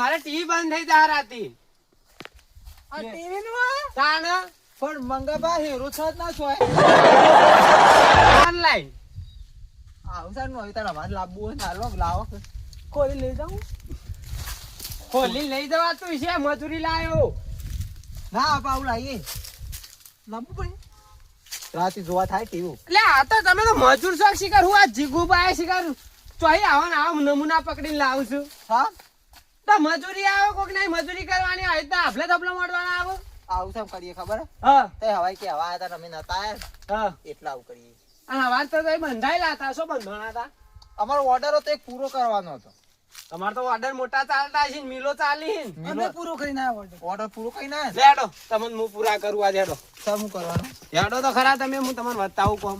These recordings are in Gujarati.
મારે ટીવી બંધ થઈ જા રાતી. આ ટીવી નું તાણ? પણ મંગાબા હેરો છ જ ના છો ઓનલાઈન આવું સારું હવે તારા વાત લાવવું હોય ચાલો લાવો ખોલી લઈ જાઉં. ખોલી લઈ જવા તું છે મજૂરી લાયો. ના આવું લાવીએ લાવવું પડે. રાતે જોવા થાય ટીવી એટલે આ તો તમે તો મજૂર છો શિકાર હું આ જીગુભાઈ શિકાર ચોહી આવો ને આવો નમૂના પકડીને લાવું છું. હા? તો મજૂરી આવે કોક નહીં મજૂરી કરવાની હોય તો આપલે ધપલે મોડવાના આવો. આવું સામ કરીએ ખબર? હા. તે હવાઈ કે હવા હતા તમે નતા હા. એટલા આવું કરીએ. અને વાત તો તમે બંધાયેલા હતા શું બંધવાના હતા? અમારો ઓર્ડર હતો એક પૂરો કરવાનો હતો. તમારે તો ઓર્ડર મોટા ચાલતા છે મિલો ચાલી અમે પૂરો કરીને ના ઓર્ડર ઓર્ડર પૂરો કરી ના લેડો તમને હું પૂરા કરું આ લેડો સર હું કરવાનું? લેડો તો ખરા તમે હું તમને બતાવું કોમ.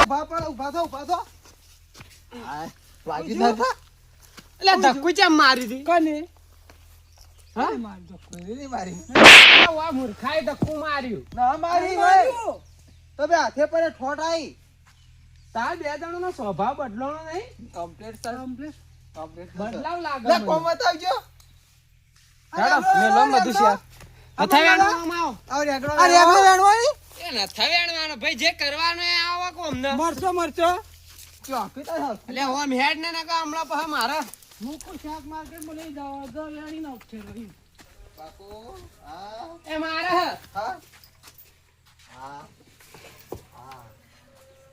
ઊભા પણ ઊભા થો ઊભા થો. વાગી ના થા એટલે ધક્કુ ચેમ મારી હતી કને? હા? મારી મારી. વા મૂર્ખાએ ધક્કુ માર્યું. ના મારી હોય. તમે હાથે પર ઠોટ આવી તાર બે જણો સ્વભાવ બદલાનો નહીં. કમ્પ્લીટ સર કમ્પ્લીટ કમ્પ્લીટ બદલાવ લાગે લે કોમ બતાવજો ચાલો, મેલો બધું શેર. નથા વેણવામાં આવો. આ રેગડો આ રેગડો વેણવાની એ નથા વેણવાનો. ભાઈ જે કરવાનું એ આવો કોમને. મરચો મરચો. ચોકી તો એટલે ઓમ હેડ ને નકા હમણાં પાછા મારે. મુકો શાક માર્કેટમાં લઈ જાવ દર વેણી ના છે રહી. બાપુ હા એ મારે હા. હા? હા.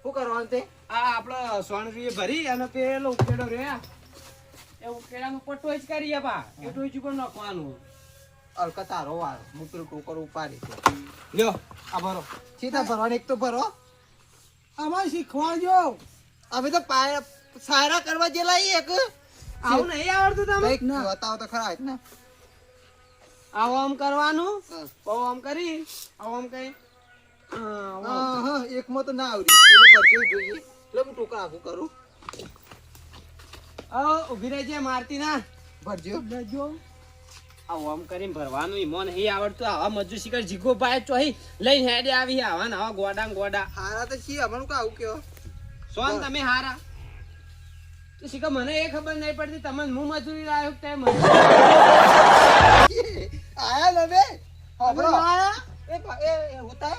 શું કરવાનું તે આ આપડે સોનરીએ ભરી અને પેલો ઉકેડો રે. એ ઉકેડાનો પટ્ટો જ કરીએ પા એ ટોચી પણ નાખવાનું. અલકા તારો વાર પેલું ટોકર ઉપાડી લ્યો. આ ભરો. સીધા ભરવાની એક તો ભરો. આમાં શીખવાડજો. અમે તો પાય સારા કરવા જેલા ઈ એક. આવું નહીં આવડતું તમે કંઈક બતાવો તો ખરા જ. ને. આવો આમ કરવાનું? બહુ આમ કરી? આવો આમ હા એકમાં તો ના આવડી. એનું ભરતું જોઈએ. એટલે હું ટૂંકા આખું કરું. ઊભી રહી રહેજે મારતી ના ભરજો. ભરજો. આવું આમ કરીને ભરવાનું ઈમો નહીં આવડતું. આવા મજુ શીખર જીગો પાય ચોહી લઈને હેડે આવી આવા ને આવા ગોડા ને ગોડા. હારા તો છીએ અમારું આવું કેવો સોન તમે હારા. તો શિકાર મને એ ખબર નહીં પડતી તમને હું મજૂરી લાયો તે મજૂરી. આયા ને બે અમે એ હોતા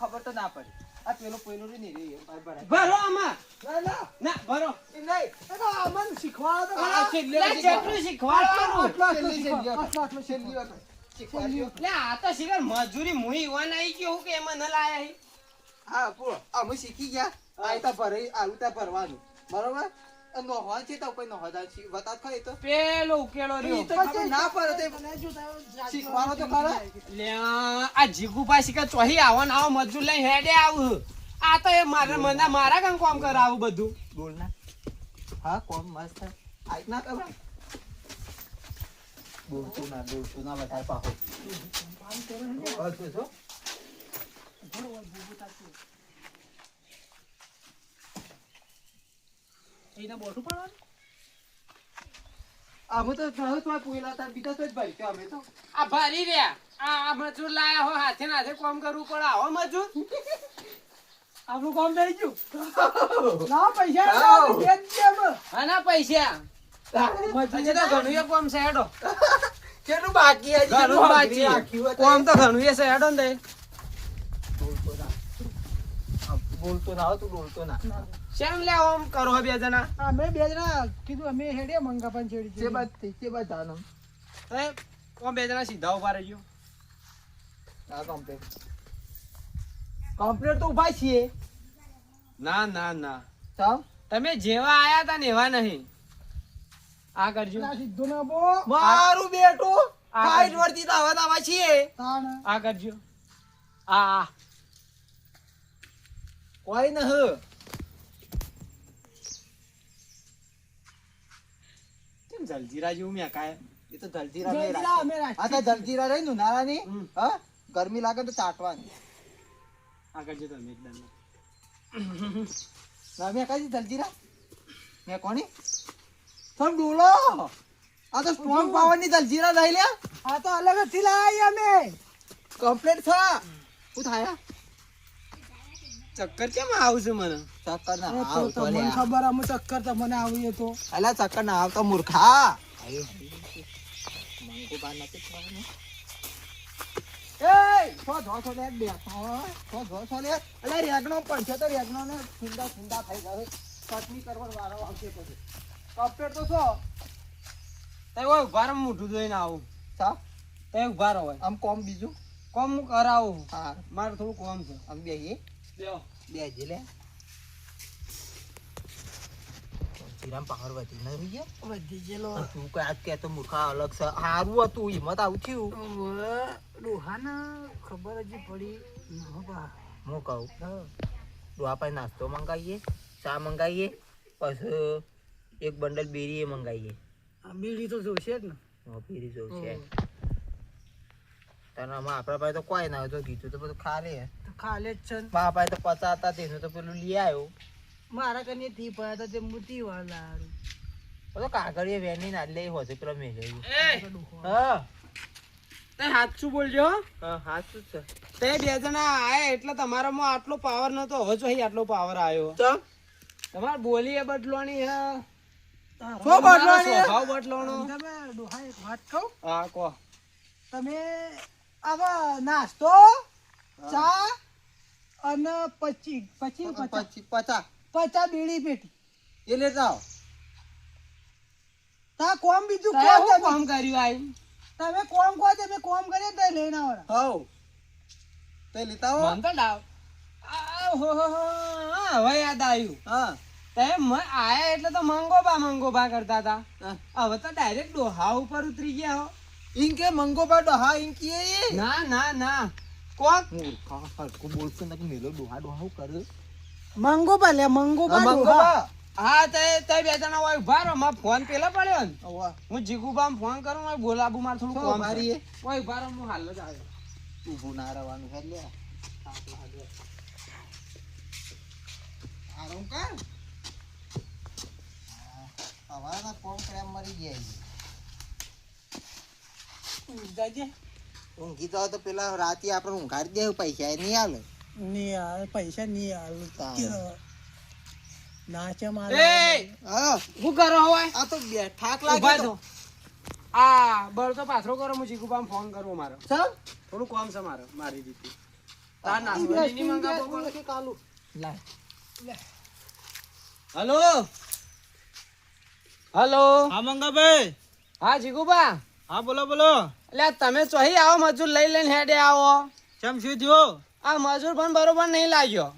ખબર તો ના પડી. આ પેલો પેલો રે નહીં રે બરાબર. ભરો આમાં. ના ના. ના ભરો. એ નહીં. એ તો અમને શીખવાડો તો આ. છેલ્લે જેટલું શીખવાડવાનું આટલો આટલો છેલ્લી શીખવાડો. છેલ્લી આટલો આટલો છેલ્લી શીખવાડો. વખત લે આ તો શિકાર મજૂરી મુઈ ઈવાન આવી ગયો હું કે એમાં ન લાયા હી. હા પૂરો અમે શીખી ગયા. આ તા ભરે આવું તા ભરવાનું. બરોબર? છે તો કોઈ નોહવા છે બતા ખરી તો. પેલો ઉકેલો રહ્યો. તો ના પડે તે શીખવાનો તો ખરા. લે આ જીગુભાઈ શિકાર ચોહી આવો ને આવો મજૂર લઈને હેડે આવું. આ તો એ મારા મને મારા કામ કામ કરાવું બધું. બોલ ના. હા કોમ મસ્ત આઈ ના બોલતું ના બોલતું ના વધારે પાહો બોલતું છો એને બોટું પાડવાનું? અમે તો નહો તો પૂયલા તા બીજા તો જ ભરી કે અમે તો. આ ભરી રહ્યા. આ આ મજૂર લાયા હો હાથે હાથે કામ કરવું પડે. આવો મજૂર. આપણું કામ થઈ ગયું? ના પૈસા ના. પૈસા. તો ઘણું એ કોમ છે હેડો કેટલું બાકી હજી? ઘણું બાકી રાખ્યું તો ઘણું એ છે ને બોલતો ના. બોલતો ના તું બોલતો ના. શેમ લે ઓમ કરો બે જણા? અમે બે જણા કીધું અમે હેડે મંગાપાને છેડી છે જે બાદ જાનો તો કોમ બે જણા સીધા ઊભા રહેજો આ કમ્પ્લીટ કમ્પ્લીટ તો ઊભા છીએ. ના ના ના. સાવ તમે જેવા આયા તા ને એવા નહીં. આ કરજો. ના સીધો ના બો. મારું બેટું હાઈટ વળતી તો આવા આવા છીએ. આ કરજો. આ આ. કોઈ ન હ કેમ જલજીરા જેવું મેં કાય એ તો જલજીરા નહીં રાખી. આ તો જલજીરા રહી ને ઉનાળાની? હા? ગરમી લાગે તો ચાટવાની. આગળ જતો એકદમ ના, મેં કઈ જલજીરા. મેં કોની? તમે ડોલો. આ તો સ્ટ્રોંગ પાવરની જલજીરા લઈ લ્યા. આ તો અલગથી લાયા અમે. કમ્પ્લીટ થા. શું થાય ચક્કર કેમ આવું છે મને? ચક્કર ના એ તો મને ખબર ચક્કર આવીએ તો અલા ચક્કર ના આવતો મૂર્ખા મંગુ બા નથી થવાનું. એ છો છો છો લે બેઠો છો છો છો લે. અલા રેગનો પણ છે તો રેગનો ને ફૂંદા ફૂંદા થઈ જાય ચટણી કરવાનો વારો આવશે પછી. કમ્પ્લીટ તો છો? તે ઓય ઊભા મોઢું જોઈને આવું. સા તે ઊભા હોય. આમ કોમ બીજું? કોમ હું કરાવું? હા. મારે થોડું કોમ છે. આમ બેહીએ. બેહો. બેજી લે. શ્રીરામ પાવર વધી ન રહી વધી ગયેલો. તું કઈ આજ કે તો મૂર્ખા અલગ છે હારું હતું હિંમત આવું થયું. ડોહાના ખબર હજી પડી હું કહું? ડોહા પાસે નાસ્તો મંગાવીએ ચા મંગાવીએ પછી એક બંડલ બેરી એ મંગાવીએ. આ બીડી તો જોશે જ ને. બેરી જોશે. તને આમાં આપણા પાસે તો કોઈ ના હોય તો કીધું તો બધું ખાલે તો ખાલે જ છે બાપા તો પચાતા તેનું તો પેલું લઈ આવ્યો. મારા કને થી પડ્યા તો તે મોટી વાળા બધો કાગળીએ વેની ના લઈ હોશે પેલો મેં એ! હા. તે સાચું બોલજો હા. સાચું છે. તે બે જણા આયા એટલે તમારામાં આટલો પાવર નતો. હવે જો અહીં આટલો પાવર આવ્યો. તો? તમાર બોલીએ બદલવાની હે. શું બદલવાની? સ્વભાવ બદલવાનો. તમે ડોહા એક વાત કહું? હા કહો. તમે આવા નાસ્તો ચા અને પછી પછી પચાસ. પછી પચા બીડી પેટી. એ લેતા આવો. તા કોમ બીજું કો હું કામ કર્યું આઈ તમે કોમ કો તમે કોમ કરે તો લઈને આવો હવ. તે લેતા આવો. મન તો ડાવ આ હો હો હવે યાદ આવ્યું. હા. તે આયા એટલે તો મંગોબા મંગોબા કરતા હતા. હવે તો ડાયરેક્ટ ડોહા ઉપર ઉતરી ગયા હો. ઇન કે મંગો બા ડોહા ઇન કે ના ના ના. કોક મૂર્ખા હરકો બોલશે ને મેલો ડોહા ડોહા કરે? મંગો બા લે મંગો મંગો હા તે તે બે જણા હોય ઊભા રહો મારો ફોન પેલા પડ્યો ને. હું જીગુબા ફોન કરું મારે ગોલાબુ મારે થોડું કામ મારી ઓય ઊભા રહો હું હાલ જ આવ્યો. ઊભું ના રહેવાનું હે લે. આરામ કર હવાના કોમ કર્યા મરી ગયા જાજે. ઊંઘી તો પેલા રાતે આપણે ઊંઘાડી દેવું પૈસા એ નહીં આલે. નહીં પૈસા નહીં આવે નાચે મારે હા કરો હોય આ તો બે લાગે થો આ બળ તો પાથરો કરો હું જીગુબામ ફોન કરવો મારો સર થોડું કામ છે મારે મારી રીતે તાર નાસ્તો નહીં મંગાવો પણ. કાલુ લાય હલો હેલો હા મંગાભાઈ હા જીગુબા હા બોલો બોલો એટલે તમે ચોહી આવો મજૂર લઈ લઈને હેડે આવો ચમ શું થયો આ મજૂર પણ બરોબર નહીં લાગ્યો.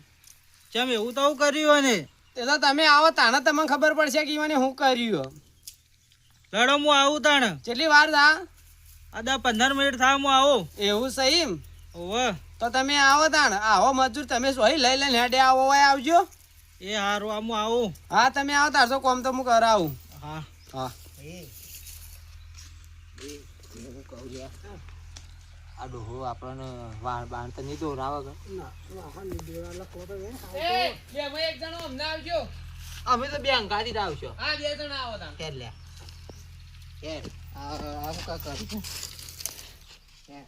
ચમ એવું તો હું કર્યું ને? એ તો તમે આવો તાણે તમને ખબર પડશે કે મને હું કર્યું. લડો હું આવું તાણે. કેટલી વાર થા? આ દસ પંદર મિનિટ થાય હું આવું. એવું સહી ઓવે તો તમે આવો તાણ. આવો મજૂર તમે સોય લઈ લઈને હેડે આવો હોય આવજો? એ હારું આમ હું આવું. હા તમે આવો તારસો કોમ તો હું કરાવું. હા. હા. આ ડોહો આપણને વાળ બાણ તો નહીં દોરાવે એક જણો અમને આવજો. અમે તો બે ગાડી આવશો. હા બે જણા આવો તા કે લે. ખેર આ આ હું કા કર ખેર.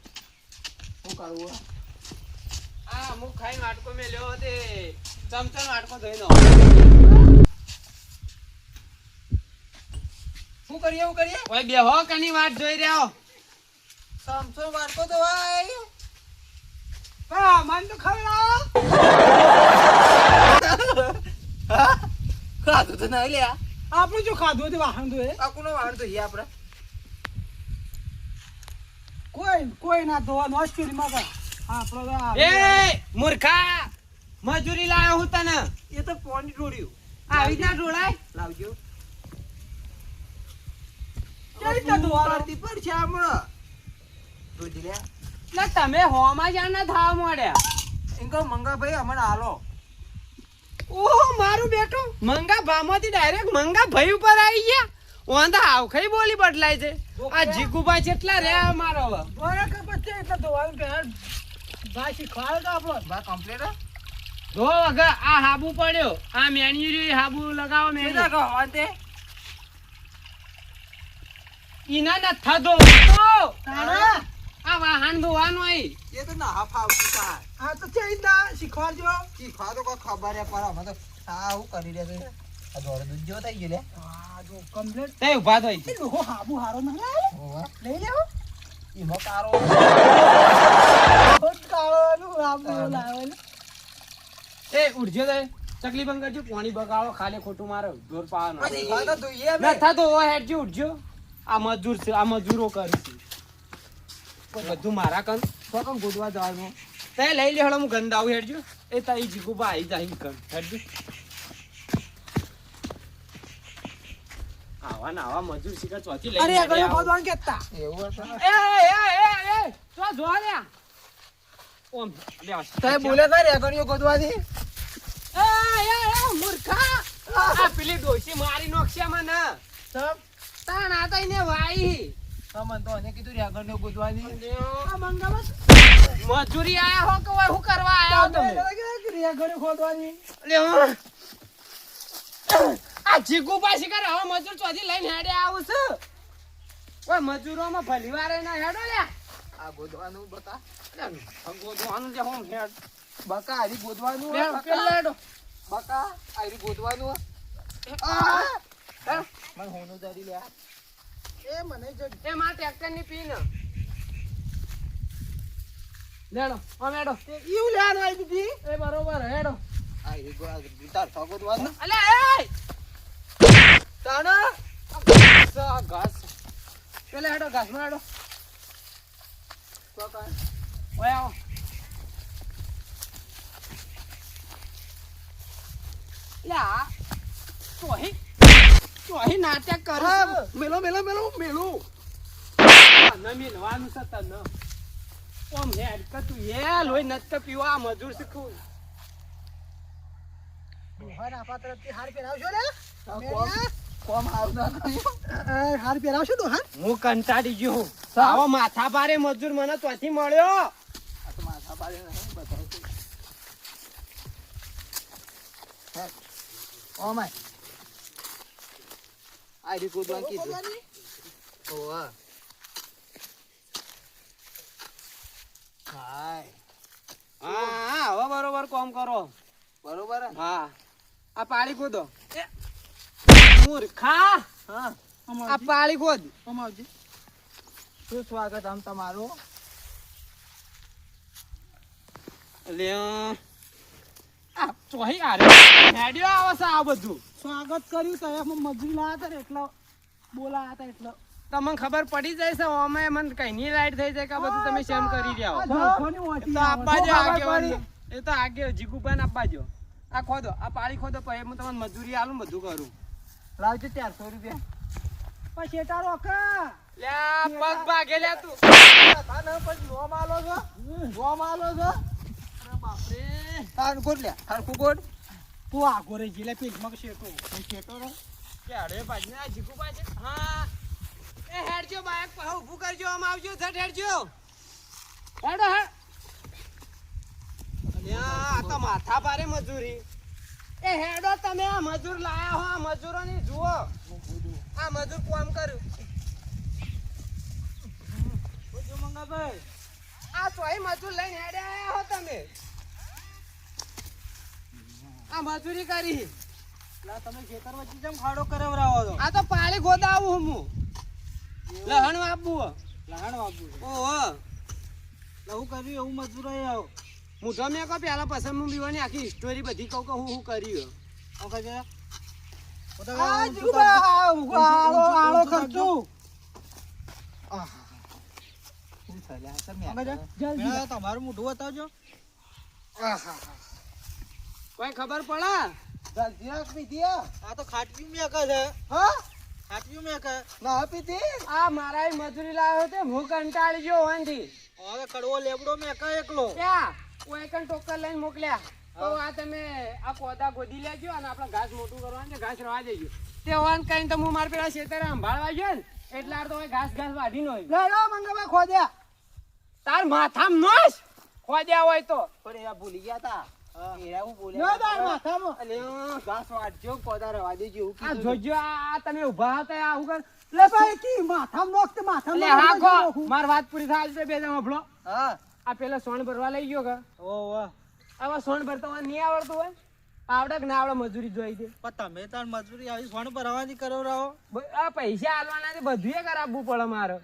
શું કરવું આ? અમુક ખાઈ મે લ્યો તે ચમચો માટકો ધોઈ નો શું કરીએ શું કરીએ? ઓય બેહો કની વાત જોઈ રહ્યા? સમસો વાટકો તો હા મન તો ખવડાવો ખાધું તો નહીં લ્યા. આપણું જો ખાધું હતું? વાહન તો એ વાહન વાળ આપણે. કોઈ કોઈ ના ધોવાનું હોસ્પિટલમાં કા આપણો એ મૂર્ખા મજૂરી લાવ્યો હું તને. એ તો પોણી ઢોળ્યું આવી રીતના ઢોળાય લાવજો. ચાલી રીતના ધોવાનું? પર છે હમણાં. એટલે તમે હોમાં જ્યાં ના થાવ મળ્યા એમ કહો મંગાભાઈ અમને હાલો ઓહો મારું બેટું મંગા ભામાંથી ડાયરેક્ટ મંગા ભાઈ ઉપર આવી ગયા. ઓંધા આવખઈ બોલી બદલાય છે. આ જીગુબા જેટલા રહ્યા મારો હવે. કે પછી એટલે ધોવાનું પહેલા ભાઈ શીખવાડે તો આપણો બા કમ્પ્લીટ ધો વગર આ હાબુ પડ્યો. આ મેન્યુરી હાબુ લગાવો મેન્યુ કહો અંતે ઈના ના થધો તારા આ વાહન ધોવાનું અહીં એ તો ના ફાવતું પાર આ તો છે જ ના શીખવાડજો. શીખવા તો કોઈ ખબર હે પર અમે તો આ હું કરી રહ્યા છે. આ દોડ દૂધ જેવો થઈ ગયો લે. આ જો કમ્પ્લેટ તે ઊભા થઈ ડોહો હાબુ હારો ના લાવે લઈ લેવો એમાં કારો બહુ કાળો નું હાબુ લાવે ને. એ ઉઠજો તે. ચકલી બંધ કરજો પાણી બગાડો ખાલી ખોટું મારો દોર પાવાનો. નથી તો તો ઓ હેડજો ઉઠજો આ મજૂર છે આ મજૂરો કરીશું બધું મારા કન. તો કમ ગોદવા જવાનું. તે લઈ લે હળો હું ગંદાવું હેડજો. એ તારી જીગુબા આવી જાય કન હેડજો. આવા ના આવા મજૂર શીખર ચોથી લઈ અરે આગળ ગોદવાન કેતા એવું હશે? એ એ એ એ તો જો લે ઓમ લે તે બોલે કઈ રેગણીઓ ગોદવાની એ એ એ મૂર્ખા. આ પેલી ડોસી મારી નોકશે ના સમ તાણ આ તો વાઈ. તમને તો એને કીધું રેગણીઓ ગોદવાની આ મજૂરી આયા હો કે હું કરવા આયા તમે? ઘરે ખોદવાની લ્યો. આ જીગુ પાછી કરે હવે મજૂર ચોથી લઈને હેડે આવું છું. ઓય મજૂરોમાં ભલી વારે ના હેડો લે. આ ગોદવાનું બતા. ગોદવાનું જે હું હેડ. બકા હારી ગોદવાનું બકા. હારી ગોદવાનું? મને હોનું જરી લે. એ મને જ એ માં ટ્રેક્ટરની પીન લેડો આમ હેડો. ઈવ લેવાનું આવી દીધી? એ બરોબર હેડો. હારી ગો તાર તો ગોદવાનું અલે એ! તાના આ ઘાસ. પેલા હેડો ઘાસમાં હેડો. તો કાંઈ. ઓય આવો. લે આ ચોહી નાટક કરો મેલો મેલો મેલો મેલો. તને મિલવાનું છે તને. ઓમ હેડ કે તું એ લોહી નત પીવા આ મજૂર શીખું આપા તરફથી હાર પહેરાવશો ને? કોમ હારું ના કર્યું. હાર હું કંટાળી ગયો આવો માથા મજૂર મને ત્યાંથી મળ્યો. આ માથા નહીં બતાવું. હે. રીકુ ગોદવાનું કીધું ઓવા હાય. હા હવે બરોબર કોમ કરો. બરોબર હે? હા. આ પાળી ખોદો મૂર્ખા. હા આ પાળી ખોદ અમાવજી શું સ્વાગત આમ તમારું? લે આ ચોહી આરે હેડ્યો આવે છે આ બધું. સ્વાગત કર્યું તો એમાં મજૂરી લાવ્યા હતા એટલો બોલાયા હતા એટલો. તમને ખબર પડી જાય છે ઓમે મને કઈ ની લાઈટ થઈ જાય કે બધું તમે શેમ કરી રહ્યા હો? તો. આપવા જો એ તો આગે જીગુભાઈ આપવા જો આ ખોદો આ પાળી ખોદો પછી હું તમને મજૂરી આલું બધું કરું. લાવજો ચારસો રૂપિયા. પછી શેટારો અકા લે આ પગ ભાગે લે તું. તાને પછી નોમ આલો છો. આલો છો. બાપરે. તાર ગોડ લે તાર ગોડ તું આગો રહી ગયેલા પેટમાં શેટો ખેતો રે કે અરે ભાઈ ને આ જીગુભાઈ છે હા. એ હેડજો બાઈક પર. ઊભું કરજો આમ આવજો ઝટ હેડજો. હેડો હેડ. અલ્યા, આ તો માથા ભારે મજૂરી. એ હેડો તમે આ મજૂર લાયા હો આ મજૂરોની જુઓ. આ મજૂર કામ કર્યું મંગાભાઈ. આ તોય મજૂર લઈને હેડે આયા હો તમે. આ મજૂરી કરી. તમે ખેતર વચ્ચે જેમ ખાડો કરાવરાવો છો? આ તો પાળી ગોદાવું હું. લહણ વાપવું લહણ વાપવું ઓહો. લહુ કર્યું એવું મજૂર આવો. તો મેં કહો પેલા પસંદ હું બીવાની આખી સ્ટોરી બધી કહું કે હું શું કર્યું જા. તમારું મોઢું બતાવજો. કોઈ ખબર પડે? જલ્દી પીધી આ. તો ખાટવી મેં છે. હા? ખાટવી મેં કે ના પીધી? આ મારા મજૂરી લાવ્યો તે હું કંટાળી ગયો હોનથી હવે કડવો લેબડો મેં કા એકલો. ક્યાં? કોઈ એક ટોકર લઈને મોકલ્યા. તો આ તમે આ કોદા ગોદી લેજો અને આપણે ઘાસ મોટું કરવાનું છે ઘાસ રવા દેજો. તે હોન કહીને તો હું મારા પેલા ખેતરે સંભાળવા ગયો ને એટલે તો ઘાસ ઘાસ વાઢી નો લડો મંગાભાઈ ખોદ્યા. તાર માથામાં નોશ. ખોદ્યા હોય તો. પણ એ ભૂલી ગયા તા. માર વાત પૂરી થાય બે જણ આ પેલા સોન ભરવા લઈ ગયો કે? ઓહો આવા સોન ભરતા નહીં આવડતું હોય? આવડે કે ના આવડે મજૂરી જોઈ છે પણ તમે તાર મજૂરી આવી સોન ભરવાની કરો રહો. આ પૈસા આલવાના બધું બધુંય કરાવવું પડે મારે.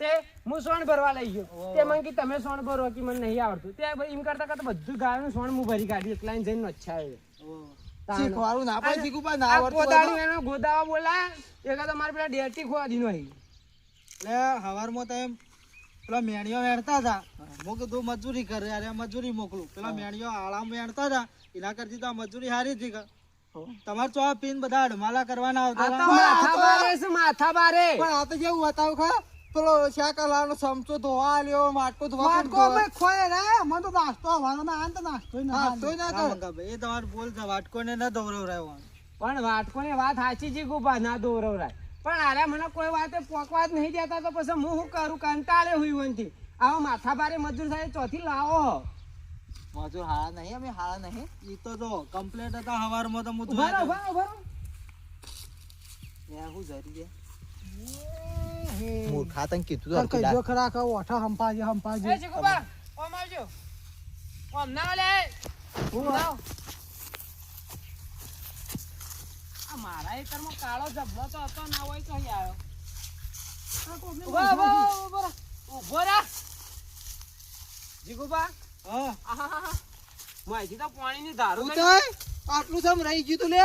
તે હું સોણ ભરવા લઈ ગયો. તે મને કે તમે સોણ ભરો કે મને નહીં આવડતું. તે એમ કરતા કરતા બધું ગાયનું સોણ હું ભરી કાઢ્યું એકલા જઈને નચ્છા શીખવાડું ના પડે શીખું ના આવડતું એનો ગોદાવા બોલા એક તો મારે પેલા ડેટી ખોવા દીધો અહીં એટલે હવારમાં તો એમ પેલા મેણીઓ વેણતા હતા. હું કીધું મજૂરી કરે અરે મજૂરી મોકલું. પેલા મેણીઓ આળામ વેણતા હતા. એના કરતી તો આ મજૂરી સારી હતી કે. તમારે ચો પીન બધા અડમાલા કરવાના આવતા. માથા બારે માથા બારે. પણ આ તો જેવું બતાવું ખા પેલો શાકલાનો સમચો ધોવા લ્યો માટકો ધોવા. માટકો મે ખોય રે મને તો નાસ્તો આવવાનો ના આને તો નાસ્તો ના નાસ્તો ના કર. એ તમાર બોલ છે વાટકોને ન રહ્યો પણ વાટકોની વાત સાચી છે ગોપા ના દોરવ રાય. પણ આરે મને કોઈ વાતે પોકવા જ નહીં દેતા તો પછી હું શું કરું? કંટાળે હુઈ વનથી આવો માથાભારે મજૂર થાય ચોથી લાવો મજૂર હારા નહીં અમે હારા નહીં. ઈ તો જો કમ્પ્લેટ હતા હવારમાં તો હું ઊભા ઊભા ઊભા. યા હું જરી ગયા મૂર્ખા તને કીધું તાર કઈજો ખરા કહો ઓઠા હંપાજે હંપાજે એ ચીકુબા, ઓમ આવજો. ઓમ ના ઓલે. હું લાવ. આ મારા એકરમાં કાળો જબલો તો હતો ના હોય તો અહીં આવ્યો ઊભા, ઊભા, ઊભા, ઊભા રહો. ઊભો રહો. જીગુબા, હા માહિતી તો પાણીની ધારો તું. તો આટલું સમ રહી ગયું તું લે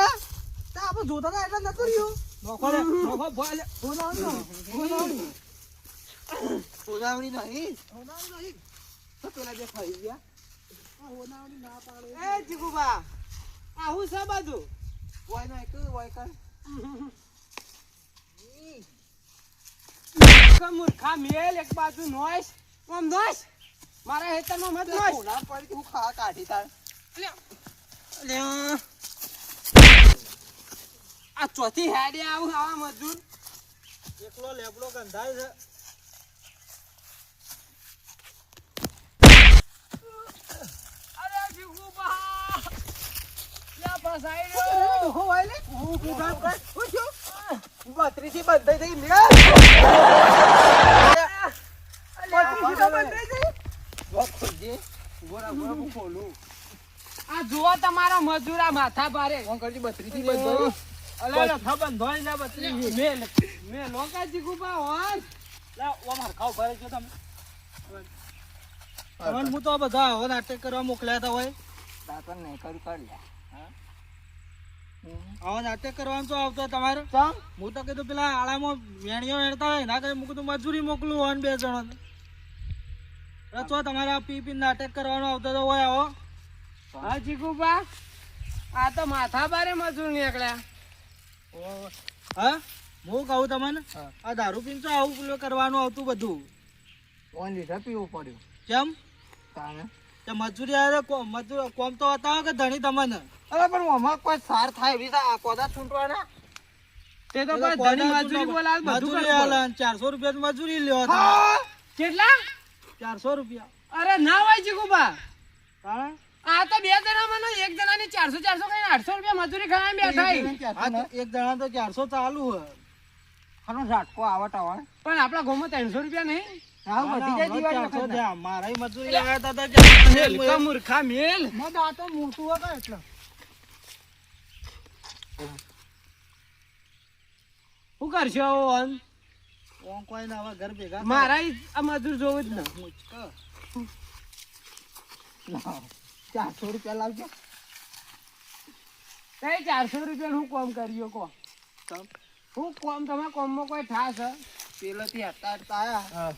તે આપણે જોતા હતા એટલે નતું રહ્યું નોખો લે નોખો બોલ હોનાવડી નો, હોનાવડી. ઉડાવણી નહીં. તો પેલા જે ખાઈ ગયા. આ હોનાવડી ના પાડે. એ જીગુબા, આ હું સા બાજુ વાય નો કે વાય કર. મૂર્ખા મેલ એક બાજુ મારા હેતરમાં મત નોઈસ. ના પડી હું ખા કાઢી તાર. આ ચોથી હેડે આવું આવા મજૂર. એકલો લેબડો ગંધાય છે. બત્રીસી બંધાઈ થઈ બંધાઈ આ જુઓ તમારા મજૂર આ માથા ભારે. કરજે? બત્રીસી બંધાઈ અલે ખબર ધોઈ ને બત્રી મેલ. મેલ. લોકા જીગુબા હોન લા ઓ માર ખાવ ભરે છો તમે. તમને હું તો બધા હવે નાટક કરવા મોકલ્યા હતા હોય. દાતન નહીં કરું કર લે. હવે નાટક કરવાનું તો આવતો તમારે? હું તો કીધું પેલા આળામાં વેણીઓ વેણતા હોય ના કરી હું મજૂરી મોકલું હોય બે જણો તો તમારે પીપી પી પી નાટક કરવાનો આવતો તો હોય આવો. હા જીગુબા આ તો માથા બારે મજૂર નીકળ્યા. હા? હું કહું તમને? આ દારૂ પીને તો આવું પેલું કરવાનું આવતું બધું. ઓન લીધા પીવું પડ્યું. કેમ? તાને તે મજૂરી આવે મજૂર કોમ તો બતાવો કે ધણી તમને? અરે પણ આમાં કોઈ સાર થાય એવી આ કોદા છૂટવાના? તે તો કોઈ ધણી મજૂરી બોલાવે બધું રૂપિયા મજૂરી લ્યો? કેટલા? ચારસો રૂપિયા. અરે ના હોય જીગુબા. હા આ તો બે જણા મને એક જણાની ચારસો ચારસો કઈ આઠસો રૂપિયા મજૂરી ખાવા બેઠા આ તો એક જણા તો ચારસો ચાલુ હે આનો ઝાટકો આવટ આવે પણ આપણા ગામમાં ત્રણસો રૂપિયા નહીં. મારાય મજૂરી આવ્યા હતા તો મૂર્ખા મેલ. ના દાંતો મોટું હતો એટલે. શું કરશો કોઈ ના હવે ઘર ભેગા મારાય મારા આ મજૂર જોવું જ ના. મુચકો. ચારસો રૂપિયા લાવજો. કઈ ચારસો રૂપિયા હું કોમ કર્યો કો હું કોમ તમે કોમમાં કોઈ ઠાસ? પેલેથી હતા હટતા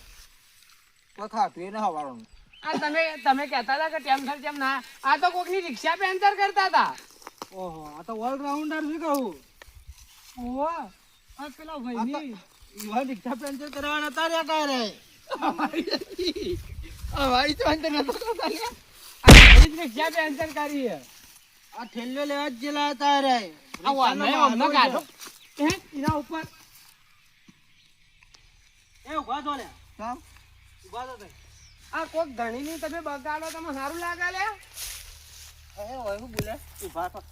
કોઈ ખાતું એને હવારનું આ તમે તમે કહેતા હતા કે ટેમ સર તેમ ના. આ તો કોકની રિક્ષા પેન્ચર કરતા હતા. ઓહો આ તો ઓલરાઉન્ડર છે કહું? ઓહો આ પેલા ભાઈની યુવા રિક્ષા પેન્ચર કરવાના હતા રે કાંઈ રે. ભાઈ તો અંતર નતો કરતા આ એ ઊભા થો આ કોક ધણીની તમે બગાડો તમે સારું લાગે લે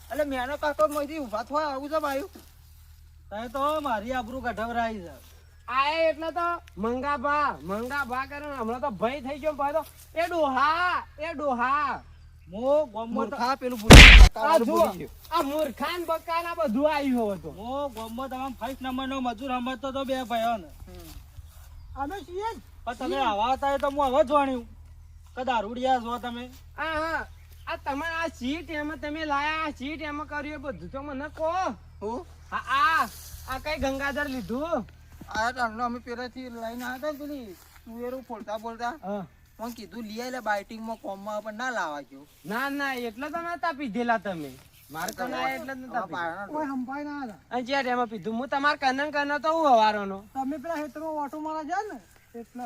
એટલે મેનો કાકો ઊભા થવા આવું છે ભાઈ તો મારી આબરૂ કઢવરાઈ છે આ એટલે તો મંગા ભા મંગા ભા કરે હમણાં તો ભય થઈ ગયો ભાઈ તો એ ડોહા એ ડોહા. હું ગોમમાં તો- પેલું આ જુઓ આ મૂર્ખાન બકાન બધું આવ્યું હતું હું ગોમમાં તમામ ફર્સ્ટ નંબરનો મજૂર સમજતો તો બે ભાઈઓને અમે છીએ પણ તમે આવા હતા તો હું હવે જાણ્યું. કે દારૂડિયા છો તમે. આ હા. આ તમે આ સીટ એમાં તમે લાયા આ સીટ એમાં કર્યું બધું તો મને કહો. હું? આ આ કઈ ગંગાધર લીધું? આ ટાણનો અમે પેલાથી લઈને આવ્યા હતા ને પેલી તુવેરું ફોડતા બોલતા પણ કીધું લઈ આવેલા બાઇટિંગમાં કોમમાં પણ ના લાવા ગયો. ના ના એટલે તો નતા પીધેલા તમે. મારે તો ના એટલે નતા કોઈ સંભાળી ના હતા. અને જ્યાં એમાં પીધું હું તમારે કનન કનન તો હું હવારોનો. તમે પેલા હેતરમાં ઓટો મારા જાય ને એટલે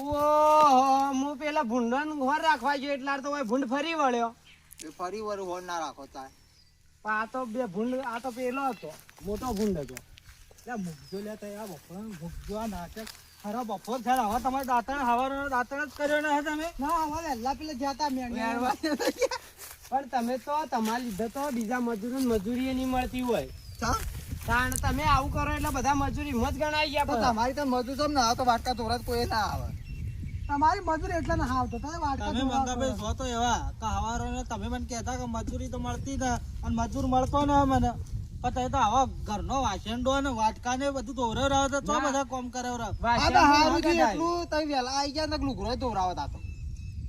ઓહો હું પેલા ભૂંડન ઘોર રાખવા ગયો એટલે તો ભૂંડ ફરી વળ્યો. એ ફરી વળ્યો હોર ના રાખો તાર. પણ આ તો બે ભૂંડ આ તો પેલો હતો મોટો ભૂંડ હતો. લે મૂકજો લે તો આ બપોર મૂકજો આ નાટક. ખરો બપોર થયા હવે તમારે દાંતણ હવાનો દાંતણ જ કર્યો ને તમે? ના હવે વહેલા પેલા જતા મેં પણ તમે તો તમારા લીધે તો બીજા મજૂરો મજૂરી નહીં મળતી હોય. કારણ તમે આવું કરો એટલે બધા મજૂરી મત ગણાઈ ગયા પણ. તમારી તો મજૂર ને આ તો વાટકા ધોરા કોઈ ના આવે. તમારી મજૂરી એટલે ના આવતો તમે વાટકા તમે મંગાભાઈ છો તો એવા કે હવારો તમે મને કહેતા કે મજૂરી તો મળતી ને અને મજૂર મળતો ને મને. પણ તો આવા ઘરનો વાસણડો ને વાટકા ને બધું રહ્યો તો ચો ના. કોમ હારું ન એટલું ગયા ને લુગરો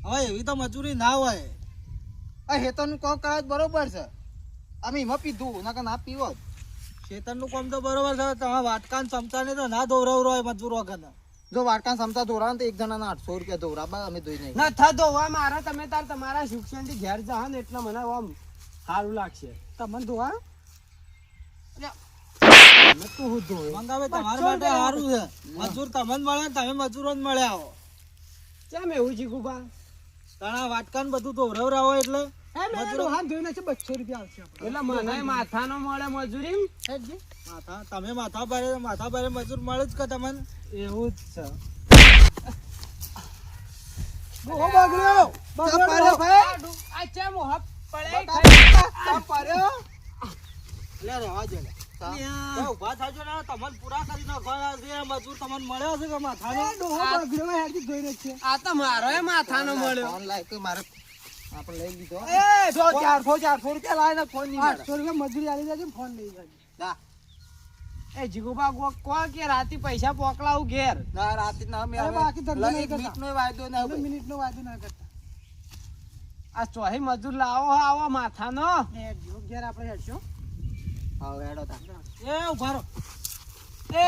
હવે એવી તો મજૂરી ના હોય. આ હેતરનું કોમ કરાવ બરોબર છે. અમે એમાં પીધું નકર ના પીવો જ. ખેતરનું કોમ તો બરોબર છે તમે વાટકા ને ચમચા ને તો ના દોરવ રહ્યો મજૂર વગર જો વાટકા ચમચા ધોરા તો એક જણાના આઠસો રૂપિયા ધોરા અમે ધોઈ નહીં ન હોય મારે તમે તાર તમારા શિક્ષણથી ઘેર જાઓ ને એટલે મને આમ સારું લાગશે. તમને ધોવા. મંગાવે તમારા માટે સારું છે. મજૂર તમને મળે તમે મજૂરો જ મળ્યા આવો. ચમ એવું જીગુબા તાણા વાટકા ને બધું દોરવ રહ્યો એટલે હે મેં ડોહાને છે બસો રૂપિયા આવશે એટલે મને માથાનો મળે મજૂરી માથા તમે માથા ભારે માથા ભારે મજૂર મળે જ કે તમને? એવું જ છે. ડોહો બગડ્યો! બગડ્યો. આ ડુ- હપ પડે? ખાઈ. લે રહેવા દે લે લ્યા. તો ઊભા થાજો ને તમને પૂરા કરી નાખો જે મજૂર તમને મળ્યા છે કે માથાનો? એ ડોહો બગડ્યો હેડજી જોઈને છે. આ તો મારો માથાનો મળ્યો. ફોન લાય કે આપણે લઈ લીધો. એ જો ચારસો ચારસો રૂપિયા લાવીને ફોન નહીં મળે. આઠસો રૂપિયા મજૂરી આવી જાય ફોન લઈ જાય ના એ જીગુબા કો કો કે રાતી પૈસા પોકલાવું ઘેર? ના રાતે ના અમે બાકી ધંધો નહીં કરતા. મિનિટનો વાયદો ના હોય. મિનિટનો વાયદો ના કરતા. આ ચોહી મજૂર લાવો આવો માથાનો. ઘેર આપણે હેડશો. હા હેડો તા. એ ઊભા એ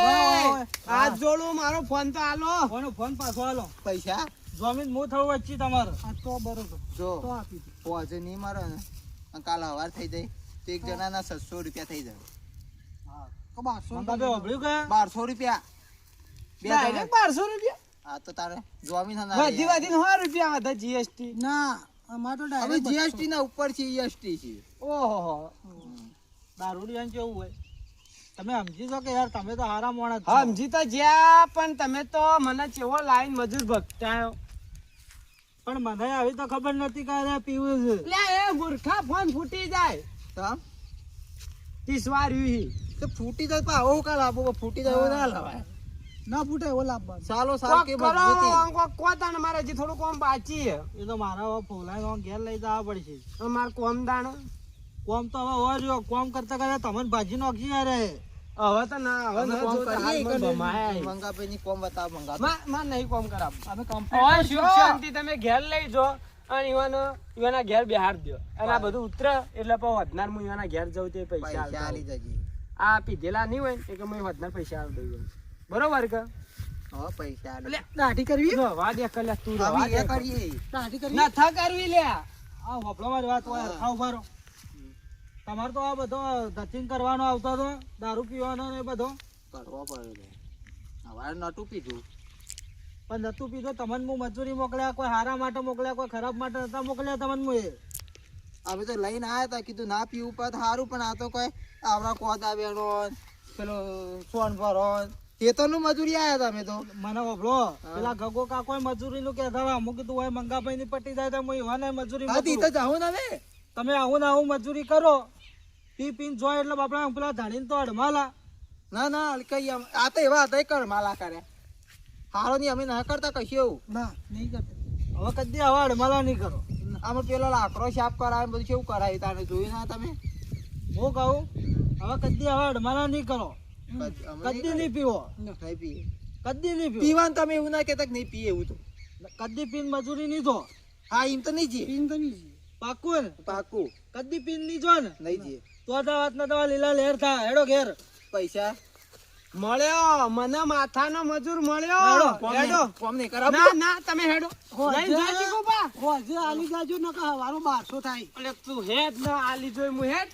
ઓય. જોડું મારો ફોન તો આલો. ફોન ફોન પાછો હાલો પૈસા? જમીન હું થયું વચ્ચે તમારે. આ તો બરોબર. જો તો આપી દે. પોજે નહીં મારો ને. કાલ હવાર થઈ જાય. તો એક જણાના છસો રૂપિયા થઈ જાય. તો બારસો રૂપિયા ડાયરેક્ટ બારસો રૂપિયા. હા તો તારે જોમી વધી સો રૂપિયા વધે જીએસટી ના અમારે તો ડાયરેક્ટ જીએસટી ના ઉપર છે ઈએસટી છે. ઓહો. દારૂડિયાને કેવું હોય. તમે સમજી છો કે યાર તમે તો હારા માણસ છો. સમજી તો જ્યાં પણ તમે તો મને ચેવો લાઈન મજૂર ભગતાયો. પણ મને આવી તો ખબર નથી કે અરે પીવું છે. લે એ મૂર્ખા ફોન ફૂટી જાય. તો ત્રીસ યુહી તો ફૂટી જાય પણ આવું ફૂટી જાય એવું ના લવાય. ના ફૂટે એવો લાભ ચાલો સારું કોક કે કરો મજબૂતી કોક કોતા ને મારે હજી થોડું કોમ બાકી હે. એ તો મારા ફોલાઈ ઘેર લઈ જવા પડશે. મારે કોમ દાણ. કોમ તો હવે હોય જો કોમ કરતા કરતા તમને ભાજી નાખી યાર હવે તો ના હવે કોમ કરીએ હાથમાં કે ની કોમ બતાવ મંગા માં માં નહીં કોમ કરાવ. અમે હવે કમ્પ્લીટ સુખ શાંતિ તમે ઘેર લઈ જો અને ઈવાનો ઈવાના ઘેર બિહાર દો અને આ બધું ઉતરે એટલે પછી વધનાર હું ઈવાના ઘેર જઉં તે પૈસા આલી જજી. આ પીધેલા નહીં હોય એ એટલે હું વધનાર પૈસા આલ દઉં બરોબર કે? હવે પૈસા એટલે દાઢી કરવી? તું કરીએ. દાઢી કરવી? નથા કરવી લે. આ હોપળો મારી વાત હોય ખાવ ઊભા રહો. તમારે તો આ બધો ધચિંગ કરવાનો આવતો હતો દારૂ પીવાનો ને બધો. કરવો પડે હવે નતું પીધું. પણ નતું પીધું તમને હું મજૂરી મોકલ્યા કોઈ હારા માટે મોકલ્યા કોઈ ખરાબ માટે નતા મોકલ્યા તમને હું એ? અમે તો લઈને આયા હતા કીધું ના પીવું પણ સારું પણ આ તો કોઈ આવડા કોદ આવ્યાનો પેલો સોન ભરો ખેતરનું મજૂરી આવ્યા હતા અમે તો. મને હોપળો પેલા ગગો કાકો મજૂરી નું કહેતા હતા હું કીધું હોય મંગાભાઈ ની પટ્ટી જાય તો હું એવાને મજૂરી હા તો જાઉં ને તમે આવું ને આવું મજૂરી કરો. પી પીને જોય એટલે બાપડા પેલા ધાણીને તો અડમાલા. ના ના કઈ આ તો એવા હતા કર માલા કરે. હારો ની અમે ના કરતા કશું એવું. ના નહીં કરતા. હવે કદી આવા અડમાલા નહીં કરો. આમાં પેલો લાકડો સાફ કરાવે બધું કેવું કરાય તારે જોયું ના તમે? હું કહું હવે કદી આવા અડમાલા નહીં કરો. કદી નહીં પીવો. નહીં પીએ. કદી નહીં પીવો. પીવાનું તમે એવું ના કહેતા કે નહીં પીએ એવું તો. કદી પીન મજૂરી નહીં જો. હા એમ તો નહીં જીએ. પીન તો નહીં જીએ. પાકું ને? પાકું. કદી પીન નહીં જો ને? નહીં જીએ. તો તો વાત ના તમારા લીલા લહેર થા. હેડો ઘેર. પૈસા? મળ્યો. મને માથાનો મજૂર મળ્યો. હેડો, કોમ નહીં- કોમ ના ના તમે હેડો. જાજી આલી? જાજો નકર હવારો બારસો થાય. અલે તું હેડ ના આલી જોઈ હું હેડ.